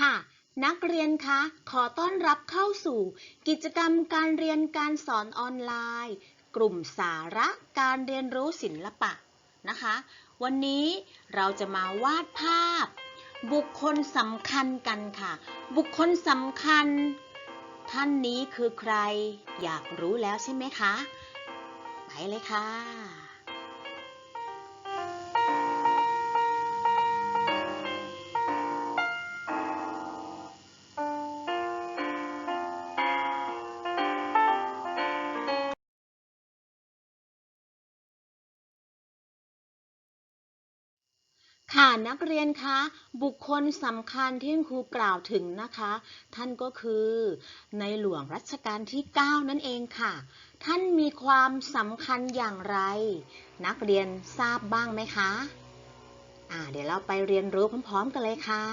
ค่ะ นักเรียนคะ ขอต้อนรับเข้าสู่ กิจกรรมการเรียนการสอนออนไลน์ กลุ่มสาระการเรียนรู้ศิลปะนะคะ วันนี้เราจะมาวาดภาพ บุคคลสำคัญกันค่ะ บุคคลสำคัญ ท่านนี้คือใคร อยากรู้แล้วใช่ไหมคะ ไปเลยค่ะ ค่ะนักเรียนคะบุคคลสำคัญที่ครูกล่าวถึงนะคะ ท่านก็คือในหลวงรัชกาลที่ 9 นั่นเองค่ะ ท่านมีความสำคัญอย่างไร นักเรียนทราบบ้างไหมคะอ่าเดี๋ยวเราไปเรียนรู้พร้อมๆกันเลยค่ะ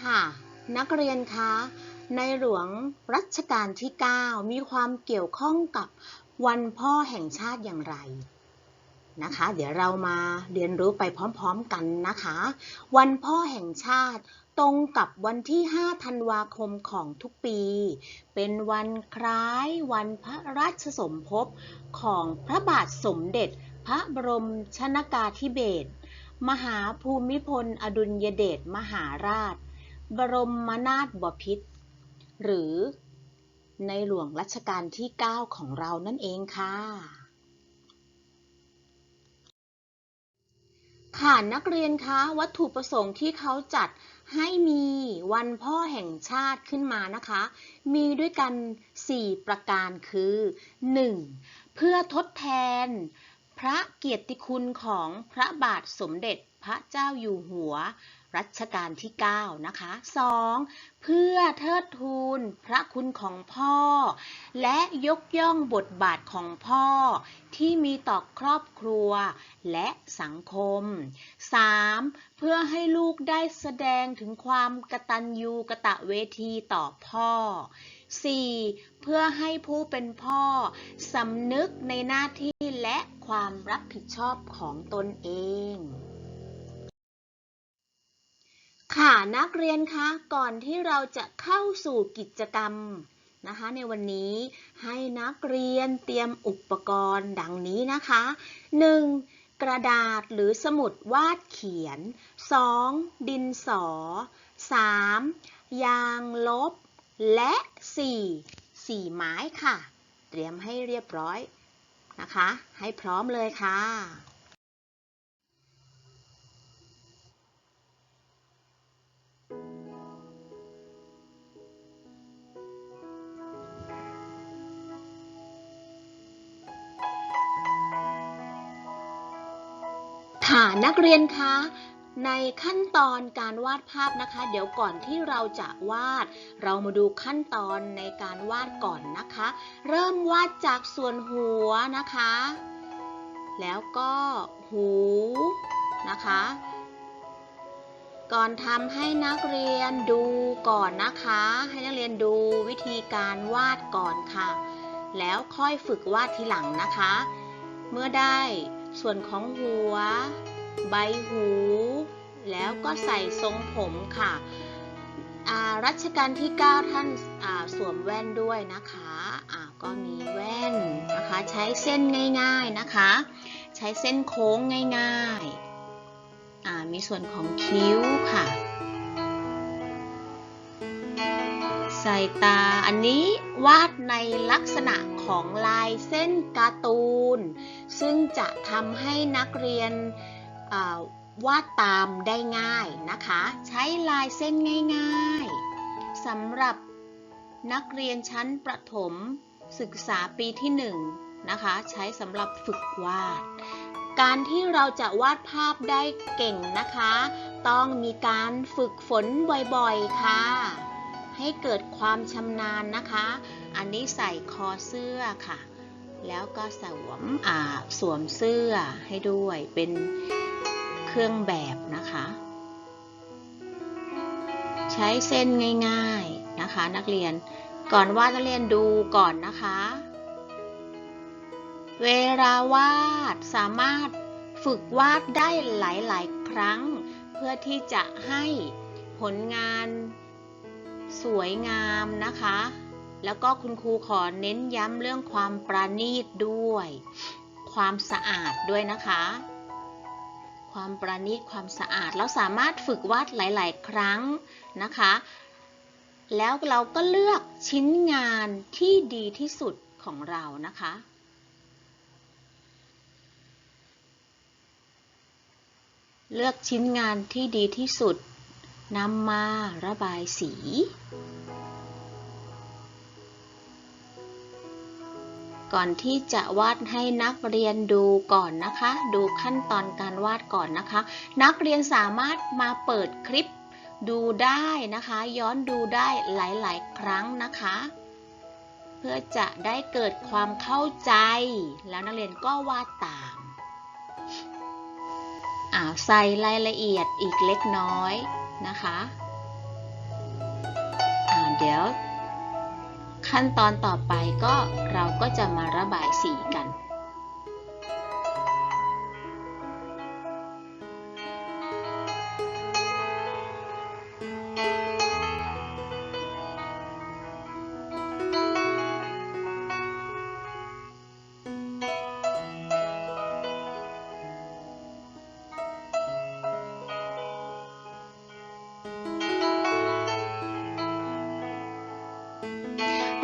ค่ะ นักเรียนคะ ในหลวงรัชกาลที่ 9 มีความเกี่ยวข้องกับวันพ่อแห่งชาติอย่างไรนะคะ เดี๋ยวเรามาเรียนรู้ไปพร้อมๆกันนะคะ วันพ่อแห่งชาติตรงกับวันที่ 5 ธันวาคมของทุกปี เป็นวันคล้ายวันพระราชสมภพของพระบาทสมเด็จ พระบรมชนากาธิเบศรมหาภูมิพล อดุลยเดชมหาราช บรมนาถบพิตรหรือในหลวงรัชกาลที่ 9 ของเรานั่นเองค่ะ ค่ะนักเรียนคะวัตถุประสงค์ที่เขาจัดให้มีวันพ่อแห่งชาติขึ้นมานะคะ มีด้วยกัน 4 ประการคือ 1. เพื่อทดแทน พระเกียรติคุณของพระบาทสมเด็จพระเจ้าอยู่หัว รัชกาลที่ 9 นะคะ 2. เพื่อเทิดทูนพระคุณของพ่อ และยกย่องบทบาทของพ่อ ที่มีต่อครอบครัวและสังคม 3. เพื่อให้ลูกได้แสดงถึงความกตัญญูกะตะเวทีต่อพ่อ 4. เพื่อให้ผู้เป็นพ่อสำนึกในหน้าที่ และความรับผิดชอบของตนเอง ค่ะนักเรียนคะ ก่อนที่เราจะเข้าสู่กิจกรรมนะคะ ในวันนี้ให้นักเรียนเตรียมอุปกรณ์ดังนี้นะคะ 1. กระดาษหรือสมุดวาดเขียน 2. ดินสอ 3. ยางลบ และ 4. สีไม้ค่ะ เตรียมให้เรียบร้อย นะคะ ให้พร้อมเลยค่ะค่ะนักเรียนคะ ในขั้นตอนการวาดภาพนะคะ เดี๋ยวก่อนที่เราจะวาด เรามาดูขั้นตอนในการวาดก่อนนะคะ เริ่มวาดจากส่วนหัวนะคะ แล้วก็หูนะคะ ก่อนทำให้นักเรียนดูก่อนนะคะ ให้นักเรียนดูวิธีการวาดก่อนค่ะ แล้วค่อยฝึกวาดทีหลังนะคะ เมื่อได้ส่วนของหัว ใบหู แล้วก็ใส่ทรงผมค่ะรัชกาลที่ 9 ท่านอ่าสวมแว่นด้วยนะคะอ่าก็มีแว่นนะคะ ใช้เส้นง่ายๆนะคะ ใช้เส้นโค้งง่ายๆ มีส่วนของคิ้วค่ะใส่ตาอันนี้วาดในลักษณะของลายเส้นการ์ตูน ซึ่งจะทำให้นักเรียน วาดตามได้ง่ายนะคะ ใช้ลายเส้นง่ายๆสำหรับนักเรียนชั้นประถมศึกษาปีที่1นะคะ ใช้สำหรับฝึกวาด การที่เราจะวาดภาพได้เก่งนะคะ ต้องมีการฝึกฝนบ่อยๆค่ะ ให้เกิดความชำนาญนะคะ อันนี้ใส่คอเสื้อค่ะ แล้วก็สวมอ่าสวมเสื้อให้ด้วยเป็น เครื่องแบบนะคะ ใช้เส้นง่ายๆนะคะ นักเรียนก่อนวาดนักเรียนดูก่อนนะคะ เวลาวาดสามารถฝึกวาดได้หลายๆ ครั้ง เพื่อที่จะให้ผลงานสวยงามนะคะ แล้วก็คุณครูขอเน้นย้ำเรื่องความประณีตด้วย ความสะอาดด้วยนะคะ ความประณีตความสะอาด เราสามารถฝึกวาดหลาย ๆ ครั้งนะคะ แล้วเราก็เลือกชิ้นงานที่ดีที่สุดของเรานะคะเลือกชิ้นงานที่ดีที่สุดนำมาระบายสี ก่อนที่จะวาดให้นักเรียนดูก่อนนะคะ ดูขั้นตอนการวาดก่อนนะคะ นักเรียนสามารถมาเปิดคลิปดูได้นะคะ ย้อนดูได้หลาย ๆ ครั้งนะคะ เพื่อจะได้เกิดความเข้าใจ แล้วนักเรียนก็วาดตามอ่าใส่รายละเอียดอีกเล็กน้อยนะคะอ่าเดี๋ยว ขั้นตอนต่อไปก็เราก็จะมาระบายสีกัน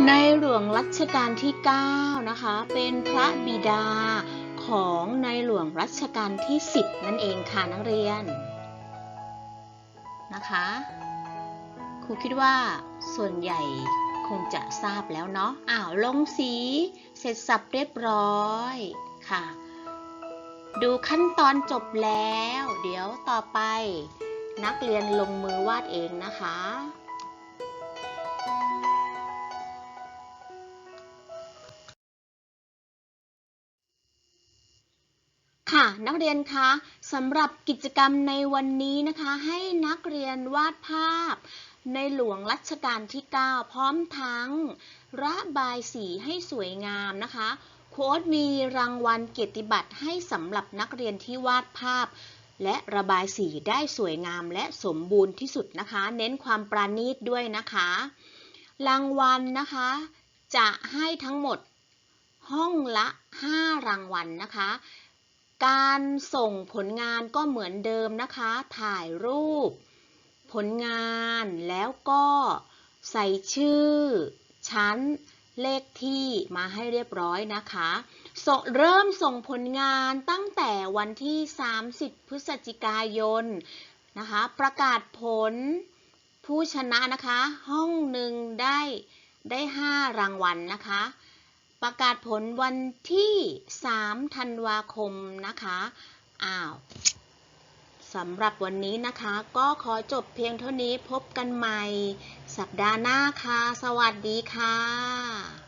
ในหลวงรัชกาลที่ 9 นะคะ เป็นพระบิดาของในหลวงรัชกาลที่ 10 นั่นเองค่ะนักเรียนนะคะครูคิดว่าส่วนใหญ่คงจะทราบแล้วเนาะอ้าวลงสีเสร็จสับเรียบร้อยค่ะ ดูขั้นตอนจบแล้ว เดี๋ยวต่อไป นักเรียนลงมือวาดเองนะคะ ค่ะนักเรียนคะสำหรับกิจกรรมในวันนี้นะคะ ให้นักเรียนวาดภาพ ในหลวงรัชกาลที่ 9 พร้อมทั้ง ระบายสีให้สวยงามนะคะ โค้ดมีรางวัลเกียรติบัตรให้สำหรับนักเรียนที่วาดภาพ และระบายสีได้สวยงามและสมบูรณ์ที่สุดนะคะ เน้นความปราณีตด้วยนะคะ รางวัลนะคะ จะให้ทั้งหมด ห้องละ 5 รางวัลนะคะ การส่งผลงานก็เหมือนเดิมนะคะ ถ่ายรูป ผลงานแล้วก็ใส่ชื่อ ชั้น เลขที่มาให้เรียบร้อยนะคะสเริ่มส่งผลงานตั้งแต่วันที่ 30 พฤศจิกายนนะคะ ประกาศผลผู้ชนะนะคะ ห้องหนึ่งได้ได้ 5 รางวัลนะคะ ประกาศผลวันที่ 3 ธันวาคมนะคะ อ้าวสำหรับวันนี้นะคะ ก็ขอจบเพียงเท่านี้พบกันใหม่ สัปดาห์หน้าค่ะ สวัสดีค่ะ